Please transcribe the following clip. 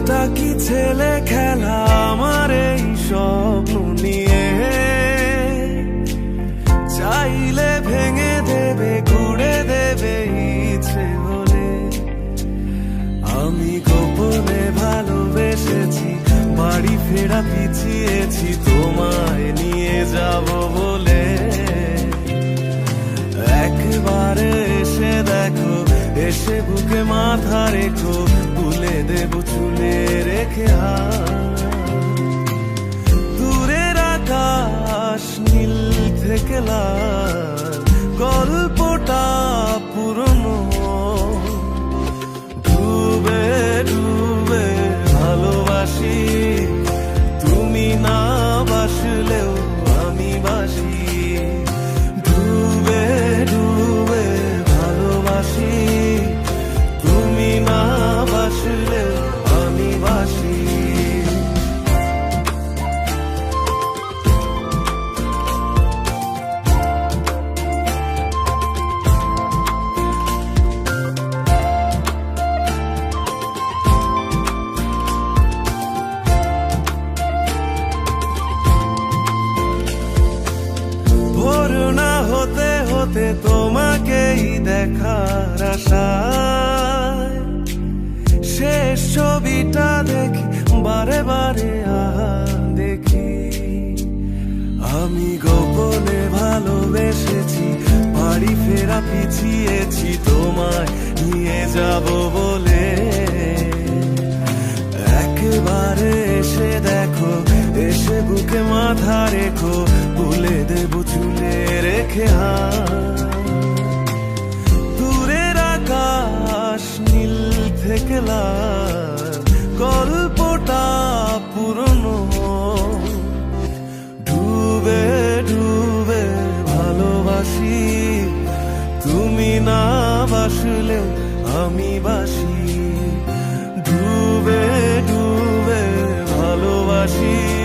এটা কি ছেলে খেলা আমার এই স্বপ্ন নিয়ে? চাইলে ভেঙে দেবে ঘুরে দেবে ইচ্ছে হলে আমি গোপনে ভালোবেসেছি, বাড়ি ফেরা পিছিয়েছি, তোমায় নিয়ে যাব বলে। একবারে এসে দেখো এসে বুকে মাথা রেখো তুলে দেব চুলে রেখে। দূরের আকাশ নীল থেকে গল্পটা পুরনো ডুবে ডুবে ভালোবাসি, তুমি না বাসলেও হতে তোমাকেই দেখার আশায়। শেষ ছবিটা দেখি, বারে বারে দেখি। আমি গোপনে ভালোবেসেছি, বাড়ি ফেরা পিছিয়েছি, তোমায় নিয়ে যাব বলে। একবারে এসে দেখো বুকে মাথা রেখো ভুলে দেব চুলে রেখে দূরের আকাশ নীল থেকে গল্পটা পুরনো। ডুবে ডুবে ভালোবাসি, তুমি না বাসলে আমি বাসি। ডুবে ডুবে ভালোবাসি।